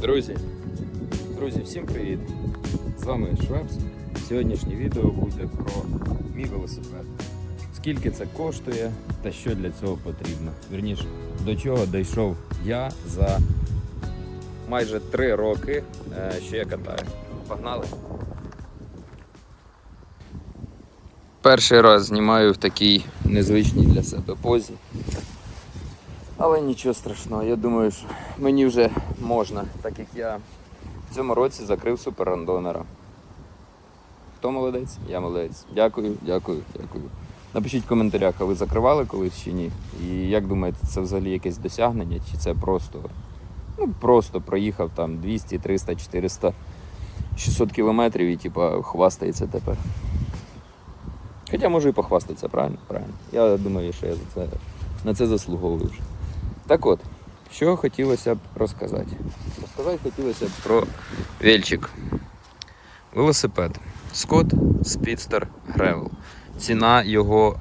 Друзі, друзі, всім привіт! З вами Швепс. Сьогоднішнє відео буде про мій велосипед. Скільки це коштує та що для цього потрібно. Вірніше, до чого дійшов я за майже три роки, е, що я катаю. Погнали! Перший раз знімаю в такій незвичній для себе позі. Але нічого страшного, я думаю, що мені вже можна, так як я в цьому році закрив суперрандонера. Хто молодець? Я молодець. Дякую, дякую, дякую. Напишіть в коментарях, а ви закривали колись чи ні? І як думаєте, це взагалі якесь досягнення, чи це просто, ну, просто проїхав там 200, 300, 400, 600 кілометрів і типа хвастається тепер. Хоча можу і похвастатися, правильно? Правильно. Я думаю, що я за це, на це заслуговую вже. Так от, що хотілося б розказати? Розказати хотілося б про вельчик. Велосипед. Scott Speedster Gravel. Ціна його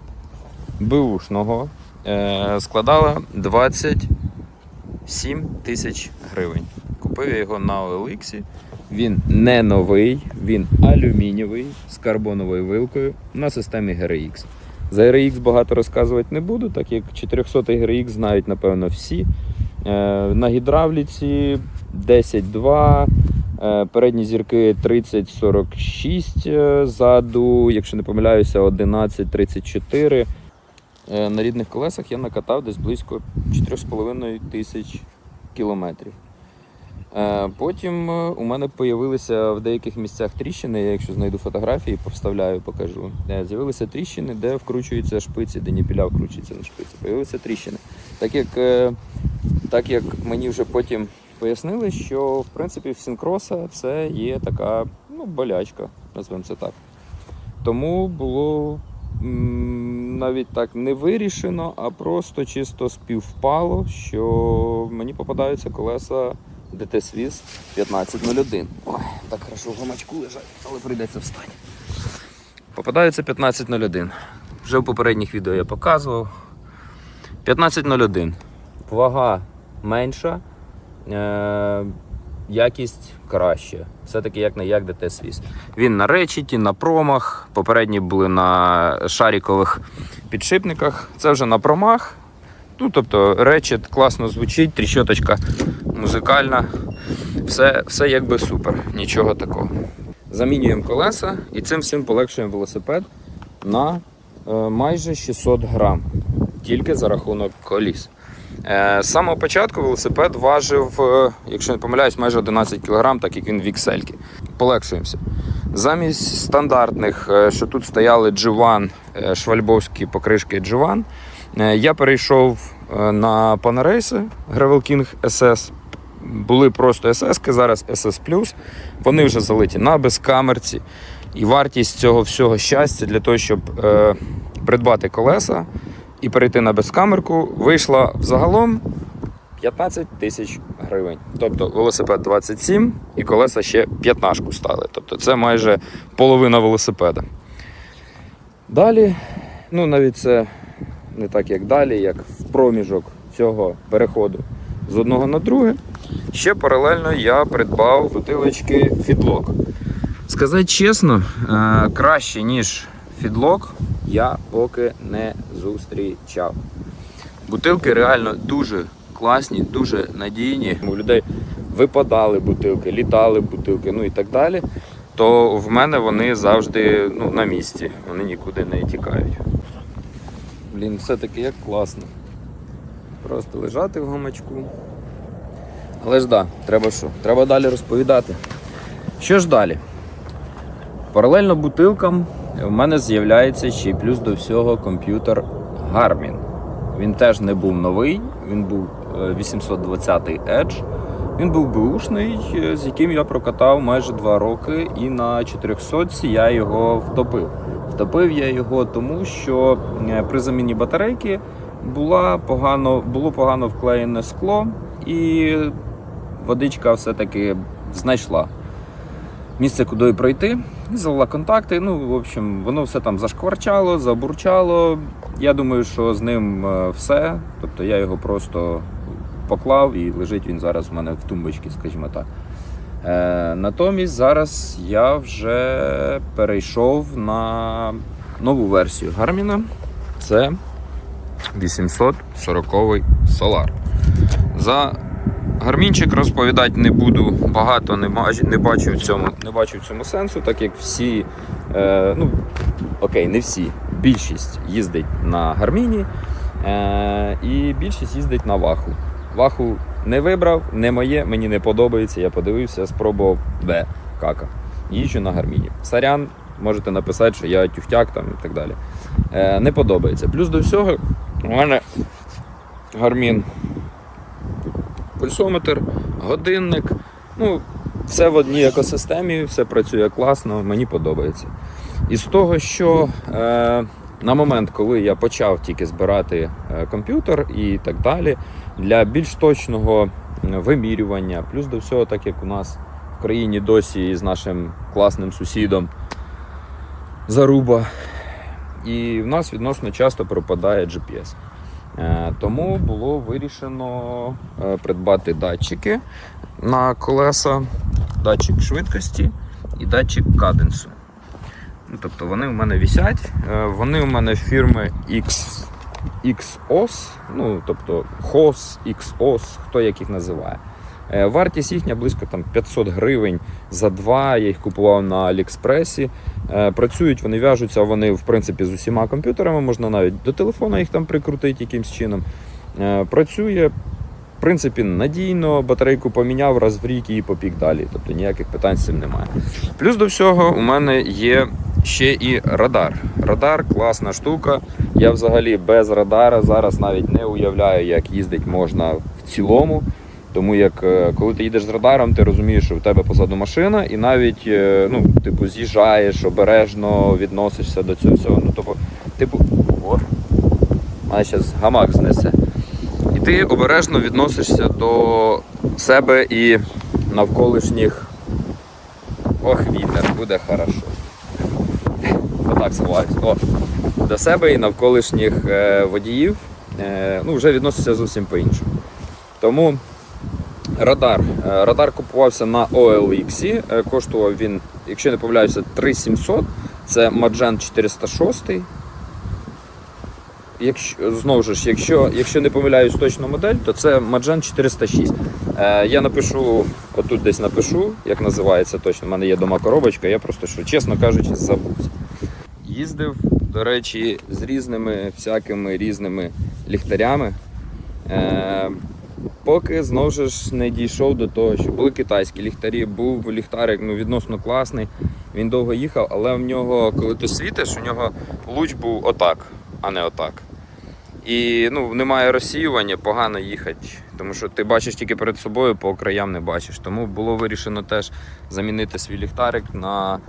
беушного е, складала 27 тисяч гривень. Купив я його на OLX. Він не новий, він алюмінієвий з карбоновою вилкою на системі GRX. За RX багато розказувати не буду, так як 400 GRX знають, напевно, всі. Е, На гідравліці 10.2, е, передні зірки 30-46 е, ззаду, якщо не помиляюся, 11-34. Е, На рідних колесах я накатав десь близько 4,5 тисяч кілометрів. Е, Потім е, у мене з'явилися в деяких місцях тріщини. Я якщо знайду фотографії, повставляю, покажу. Е, З'явилися тріщини, де вкручуються шпиці, де ніпіля вкручується на шпиці. Появилися тріщини. Так як, так як мені вже потім пояснили, що в принципі в синкроса це є така ну, болячка, назвемо це так. Тому було навіть так не вирішено, а просто чисто співпало, що мені попадаються колеса ДТ Свіз 1501. Ой, так хорошо в гамачку лежать, але прийдеться встати. Попадаються 1501. Вже в попередніх відео я показував. 1501. Вага менша, е- якість краще. Все-таки як не як ДТ Свіз. Він на речіті, на промах. Попередні були на шарікових підшипниках. Це вже на промах. Ну, тобто речет класно звучить, тріщоточка музикальна. Все, все якби супер, нічого такого. Замінюємо колеса і цим всім полегшуємо велосипед на е, майже 600 грам, тільки за рахунок коліс. Е, з самого початку велосипед важив, е, якщо не помиляюсь, майже 11 кг, так як він в XL. Полегшуємося. Замість стандартних, е, що тут стояли G1, е, швальбовські покришки G1, е, я перейшов е, на панерейси Gravel King SS. Були просто SS, зараз SS+. Вони вже залиті на безкамерці. І вартість цього всього щастя для того, щоб е, придбати колеса і перейти на безкамерку, вийшла взагалом 15 тисяч гривень. Тобто велосипед 27 і колеса ще 15 стали. Тобто це майже половина велосипеда. Далі, ну навіть це не так як далі, як в проміжок цього переходу з одного на друге. Ще паралельно я придбав бутилочки фідлок. Сказати чесно, е, краще, ніж фідлок, я поки не зустрічав. Бутилки реально дуже класні, дуже надійні. У людей випадали бутилки, літали бутилки, ну і так далі. То в мене вони завжди ну, на місці, вони нікуди не тікають. Блін, все-таки як класно. Просто лежати в гамачку. Але ж да, треба що? Треба далі розповідати. Що ж далі? Паралельно бутилкам в мене з'являється ще й плюс до всього комп'ютер Garmin. Він теж не був новий, він був е, 820 Edge. Він був бушний, з яким я прокатав майже 2 роки, і на 400 я його втопив. Втопив я його тому, що е, при заміні батарейки була погано, було погано вклеєне скло, і водичка все-таки знайшла місце, куди пройти, і контакти. Ну, в общем, воно все там зашкварчало, забурчало. Я думаю, що з ним е, все. Тобто я його просто поклав і лежить він зараз у мене в тумбочці, скажімо так. Е, натомість зараз я вже перейшов на нову версію Гарміна. Це 840 Solar. За гармінчик розповідати не буду, багато не бачу, не бачу в цьому, не бачу в цьому сенсу, так як всі, е, ну окей, не всі, більшість їздить на гарміні, е, і більшість їздить на ваху. Ваху не вибрав, не моє, мені не подобається. Я подивився, спробував Б. Кака. Їжджу на гарміні. Сарян, можете написати, що я тюфтяк там і так далі. Е, не подобається. Плюс до всього, у мене гармін пульсометр, годинник. Ну, все в одній екосистемі, все працює класно, мені подобається. І з того, що е, на момент, коли я почав тільки збирати е, комп'ютер і так далі, для більш точного вимірювання, плюс до всього, так як у нас в країні досі з нашим класним сусідом заруба, і в нас відносно часто пропадає GPS. Е, Тому було вирішено е, придбати датчики на колеса, датчик швидкості і датчик каденсу. Тобто вони у мене висять. Е, Вони у мене фірми X, XOS, ну тобто HOS, XOS, хто як їх називає. Е, Вартість їхня близько там 500 гривень за два. Я їх купував на Аліекспресі. Е, Працюють, вони в'яжуться, вони в принципі з усіма комп'ютерами, можна навіть до телефона їх там прикрутити якимсь чином. Працює, в принципі, надійно, батарейку поміняв раз в рік і попік далі. Тобто ніяких питань з цим немає. Плюс до всього у мене є ще і радар. Радар класна штука. Я взагалі без радара зараз навіть не уявляю, як їздити можна в цілому. Тому як е, коли ти їдеш з радаром, ти розумієш, що в тебе позаду машина, і навіть е, ну, типу, з'їжджаєш, обережно відносишся до цього всього. Ну, тобто, типу, о, мене зараз гамак знесе. І ти обережно відносишся до себе і навколишніх. Ох, вітер, буде хорошо. Отак сховаюсь. О, до себе і навколишніх е, водіїв е, ну, вже відносишся зовсім по-іншому. Тому радар. Е, Радар купувався на OLX. Коштував він, якщо не помиляюся, 3700. Це Magen 406. Якщо, знову ж, якщо, якщо не помиляюсь точно модель, то це Magen 406. Е, я напишу, отут десь напишу, як називається точно. У мене є дома коробочка, я просто що, чесно кажучи, забувся. Їздив, до речі, з різними всякими різними ліхтарями. Е, поки знову ж не дійшов до того, що були китайські ліхтарі, був ліхтарик ну, відносно класний. Він довго їхав, але в нього, коли ти світиш, у нього луч був отак, а не отак. І ну, немає розсіювання, погано їхати, тому що ти бачиш тільки перед собою, по краям не бачиш. Тому було вирішено теж замінити свій ліхтарик на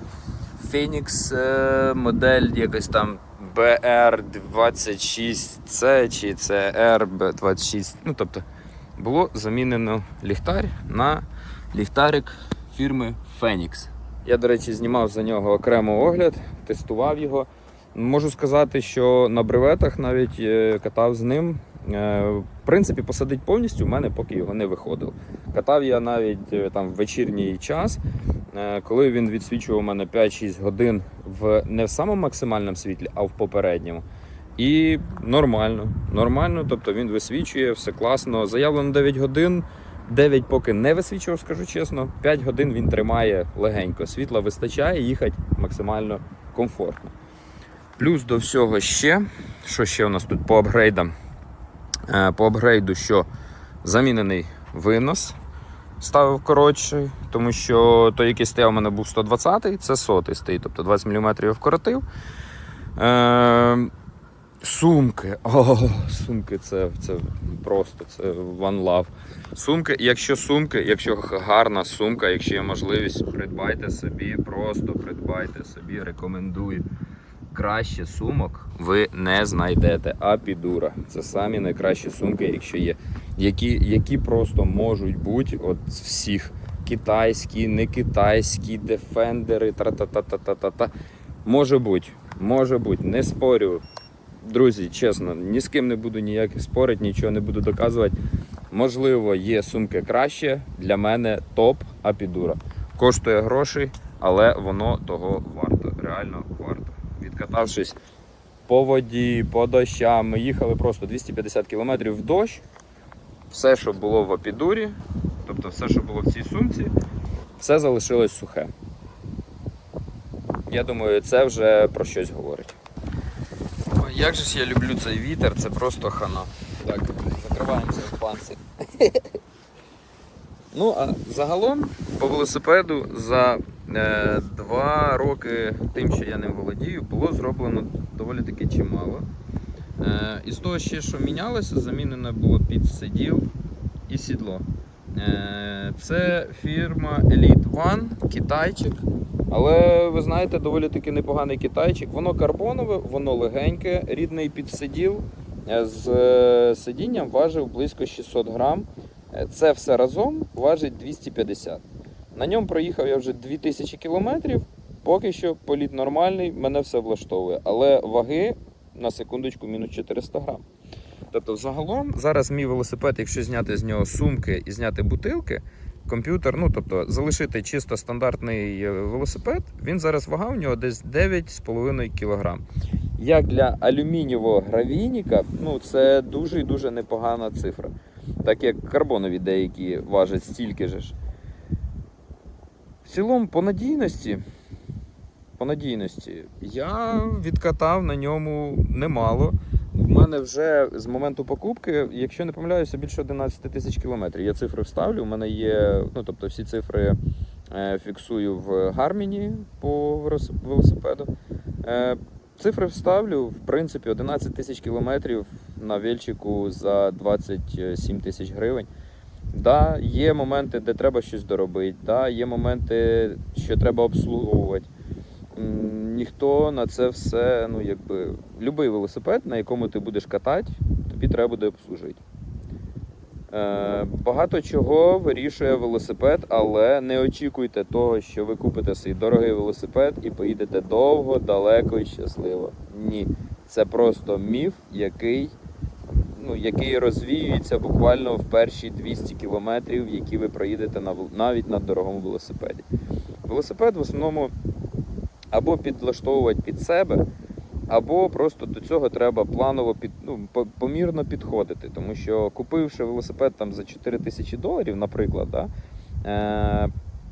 Phoenix е, модель якась там BR26C чи CR26. Ну, тобто було замінено ліхтар на ліхтарик фірми Phoenix. Я, до речі, знімав за нього окремо огляд, тестував його. Можу сказати, що на бреветах навіть е, катав з ним. Е, В принципі, посадить повністю в мене поки його не виходив. Катав я навіть там в вечірній час, коли він відсвічував у мене 5-6 годин в не в самому максимальному світлі, а в попередньому. І нормально, нормально, тобто він висвічує, все класно. Заявлено 9 годин. 9 поки не висвічував, скажу чесно. 5 годин він тримає легенько. Світла вистачає, їхати максимально комфортно. Плюс до всього ще, що ще у нас тут по апгрейдам? Е, По апгрейду, що замінений винос, ставив коротший, тому що той, який стояв у мене був 120-й, це сотий стоїть, тобто 20 мм я вкоротив. Е, Сумки. О, сумки це, це просто це one love. Сумки, якщо сумки, якщо гарна сумка, якщо є можливість, придбайте собі, просто придбайте собі, рекомендую. Краще сумок ви не знайдете. Апідура. Це самі найкращі сумки, якщо є. Які, які просто можуть бути от всіх китайські, не китайські, дефендери, тра-та-та-та-та-та. Може бути, може бути, не спорю. Друзі, чесно, ні з ким не буду ніяких спорити, нічого не буду доказувати. Можливо, є сумки краще. Для мене топ Апідура. Коштує грошей, але воно того варто. Реально варто. Відкатавшись по воді, по дощам, ми їхали просто 250 км в дощ. Все, що було в Апідурі, тобто все, що було в цій сумці, все залишилось сухе. Я думаю, це вже про щось говорить. Ой, як же ж я люблю цей вітер, це просто хана. Так, закриваємося в панцир. Ну, а загалом по велосипеду за е, два роки тим, що я ним володію, було зроблено доволі таки чимало. Е, із того ще, що мінялося, замінено було підсиділ і сідло. Е, це фірма Elite One, китайчик. Але ви знаєте, доволі таки непоганий китайчик. Воно карбонове, воно легеньке, рідний підсиділ е, з сидінням важив близько 600 грам. Це все разом важить 250. На ньому проїхав я вже 2000 кілометрів. Поки що політ нормальний, мене все влаштовує. Але ваги на секундочку мінус 400 грам. Тобто, взагалом, зараз мій велосипед, якщо зняти з нього сумки і зняти бутилки, комп'ютер, ну тобто залишити чисто стандартний е, велосипед, він зараз вага у нього десь 9,5 кг. Як для алюмінієвого гравійника, ну це дуже і дуже непогана цифра. Так як карбонові деякі важать стільки же ж. В цілому, по надійності, по надійності, я відкатав на ньому немало. В мене вже з моменту покупки, якщо не помиляюся, більше 11 тисяч кілометрів. Я цифри вставлю. У мене є, ну тобто всі цифри е, фіксую в гарміні по велосипеду. Е, цифри вставлю, в принципі, 11 тисяч кілометрів на вельчику за 27 тисяч гривень. Да, є моменти, де треба щось доробити, да, є моменти, що треба обслуговувати. Ніхто на це все, ну якби, любий велосипед, на якому ти будеш катати, тобі треба буде обслужити. Е, багато чого вирішує велосипед, але не очікуйте того, що ви купите свій дорогий велосипед і поїдете довго, далеко і щасливо. Ні. Це просто міф, який, ну, який розвіюється буквально в перші 200 кілометрів, які ви проїдете на, навіть на дорогому велосипеді. Велосипед в основному або підлаштовувати під себе, або просто до цього треба планово під, ну, помірно підходити. Тому що купивши велосипед там за 4 тисячі доларів, наприклад, да, е,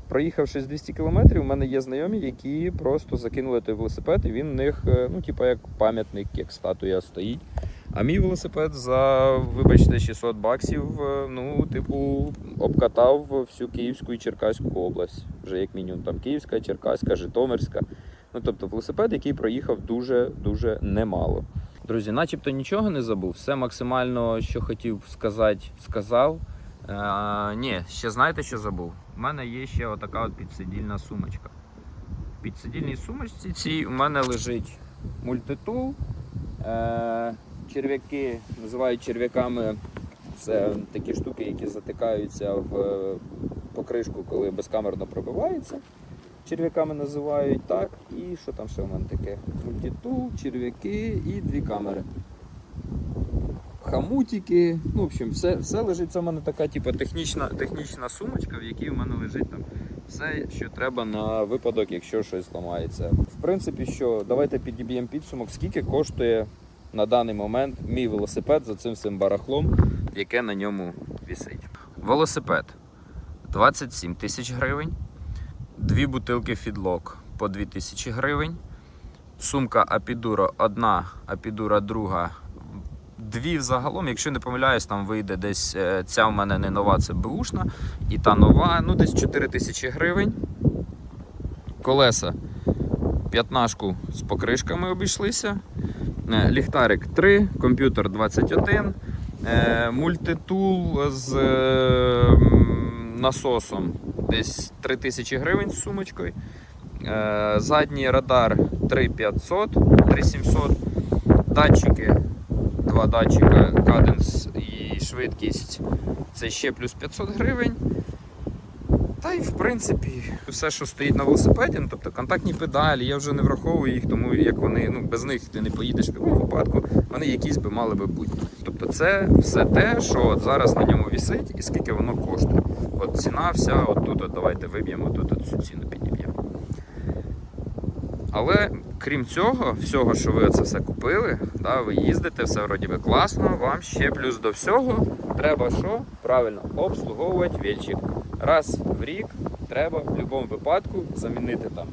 проїхавши з 200 кілометрів, у мене є знайомі, які просто закинули той велосипед, і він в них, е, ну, типу, як пам'ятник, як статуя стоїть. А мій велосипед за, вибачте, 600 баксів, е, ну, типу, обкатав всю Київську і Черкаську область. Вже як мінімум там Київська, Черкаська, Житомирська. Ну, тобто велосипед, який проїхав дуже-дуже немало. Друзі, начебто нічого не забув. Все максимально, що хотів сказати, сказав. Е, ні, ще знаєте, що забув? У мене є ще отака от підсидільна сумочка. В підсидільній сумочці цій у мене лежить мультитул. Е, черв'яки називають черв'яками. Це такі штуки, які затикаються в покришку, коли безкамерно пробивається. Черв'яками називають так. І що там ще в мене таке? Мультитул, черв'яки і дві камери. Хамутики. Ну, в общем, все, все лежить. Це в мене така типу, технічна, технічна сумочка, в якій у мене лежить там все, що треба на випадок, якщо щось ламається. В принципі, що давайте підіб'ємо підсумок, скільки коштує на даний момент мій велосипед за цим всім барахлом, яке на ньому вісить. Велосипед 27 тисяч гривень, дві бутилки фідлок по 2 тисячі гривень, сумка Апідура одна, Апідура друга. Дві взагалом, якщо не помиляюсь, там вийде десь е, ця в мене не нова, це бушна, і та нова, ну десь 4 тисячі гривень. Колеса п'ятнашку з покришками обійшлися. Е, Ліхтарик 3, комп'ютер 21, е, мультитул з е, насосом десь 3 тисячі гривень з сумочкою. Задній радар 3500, 3700. Датчики, два датчика, каденс і швидкість. Це ще плюс 500 гривень. Та й в принципі, все, що стоїть на велосипеді, ну, тобто контактні педалі, я вже не враховую їх, тому як вони, ну без них ти не поїдеш в будь-якому випадку, вони якісь би мали би бути. Тобто це все те, що от зараз на ньому вісить і скільки воно коштує. От ціна вся, от тут от давайте виб'ємо, тут от цю ціну підіб'ємо. Але крім цього, всього, що ви це все купили, да, ви їздите, все вроді би класно, вам ще плюс до всього треба що? Правильно, обслуговувати вільчик. Раз в рік треба в будь-якому випадку замінити там.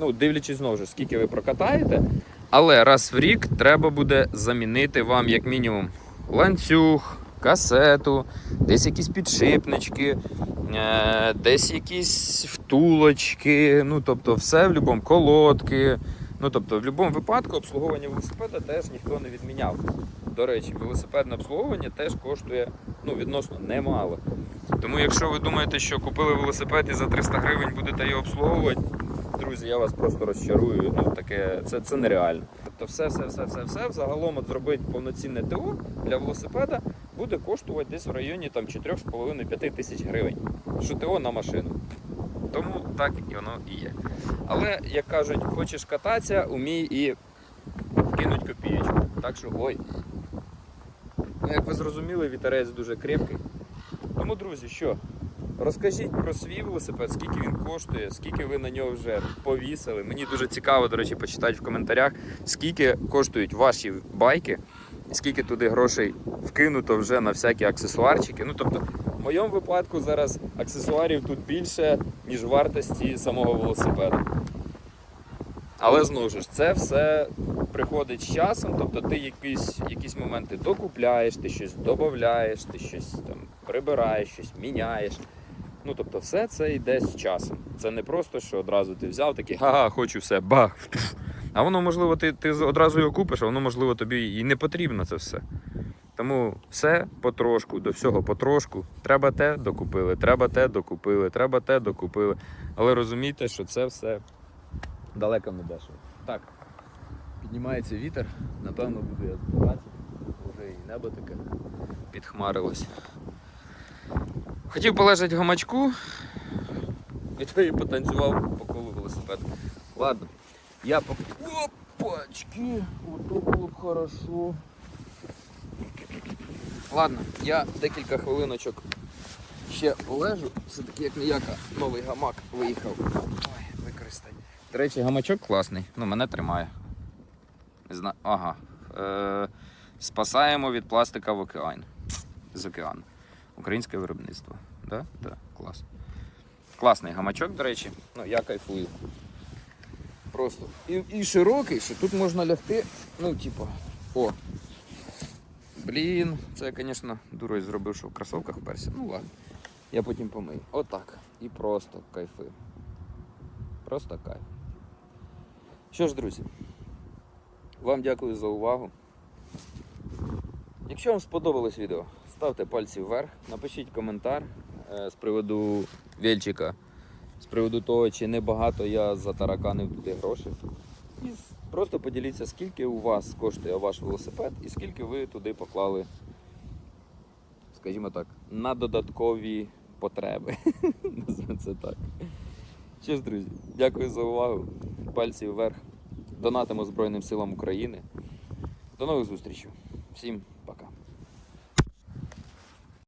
Ну, дивлячись знову ж, скільки ви прокатаєте, але раз в рік треба буде замінити вам як мінімум ланцюг, касету, десь якісь підшипнички, е, десь якісь втулочки, ну тобто все в будь-якому колодки. Ну тобто, в будь-якому випадку обслуговування велосипеда теж ніхто не відміняв. До речі, велосипедне обслуговування теж коштує ну, відносно немало. Тому якщо ви думаєте, що купили велосипед і за 300 гривень будете його обслуговувати, друзі, я вас просто розчарую. Ну, таке, це, це нереально. Тобто все, все, все, все, все взагалом от зробити повноцінне ТО для велосипеда буде коштувати десь в районі там 4,5-5 тисяч гривень. Що ТО на машину. Тому так і воно і є. Але, як кажуть, хочеш кататися, умій і кинуть копієчку. Так що ой. Ну, як ви зрозуміли, вітерець дуже крепкий. Тому, друзі, що? Розкажіть про свій велосипед, скільки він коштує, скільки ви на нього вже повісили. Мені дуже цікаво, до речі, почитати в коментарях, скільки коштують ваші байки, скільки туди грошей вкинуто вже на всякі аксесуарчики. Ну, тобто, в моєму випадку зараз аксесуарів тут більше, ніж вартості самого велосипеда. Але знову ж це все приходить з часом, тобто ти якісь, якісь моменти докупляєш, ти щось додаєш, ти щось там прибираєш, щось міняєш. Ну тобто, все це йде з часом. Це не просто, що одразу ти взяв такий, ага, хочу все, бах. А воно, можливо, ти, ти одразу його купиш, а воно, можливо, тобі і не потрібно це все. Тому все потрошку, до всього потрошку. Треба те докупили, треба те докупили, треба те докупили. Але розумійте, що це все далеко не дешево. Так, піднімається вітер, напевно, буду я збиратися. Вже і небо таке підхмарилось. Хотів полежати гамачку, і то і потанцював по колу велосипеда. Ладно, я по. Опачки! Ото було б хорошо. Ладно, я декілька хвилиночок ще полежу. Все-таки як ніяка новий гамак виїхав. Ой, використай. Речі, гамачок класний. Ну, мене тримає. Не. Ага. Е, спасаємо від пластика в океан. З океану. Українське виробництво. Да? Да, клас. Класний гамачок, до речі. Ну, я кайфую. Просто. І, і широкий, що тут можна лягти. Ну, типу, о. Блін, це я, звісно, дурою зробив, що в кросовках перся. Ну ладно. Я потім помию. Отак. І просто кайфи. Просто кайф. Що ж, друзі, вам дякую за увагу. Якщо вам сподобалось відео, ставте пальці вверх, напишіть коментар е, з приводу вельчика, з приводу того, чи небагато я затараканив туди грошей. І просто поділіться, скільки у вас коштує ваш велосипед і скільки ви туди поклали, скажімо так, на додаткові потреби. Це так. Що ж, друзі, дякую за увагу. Пальці вверх. Донатимо Збройним силам України. До нових зустрічей. Всім.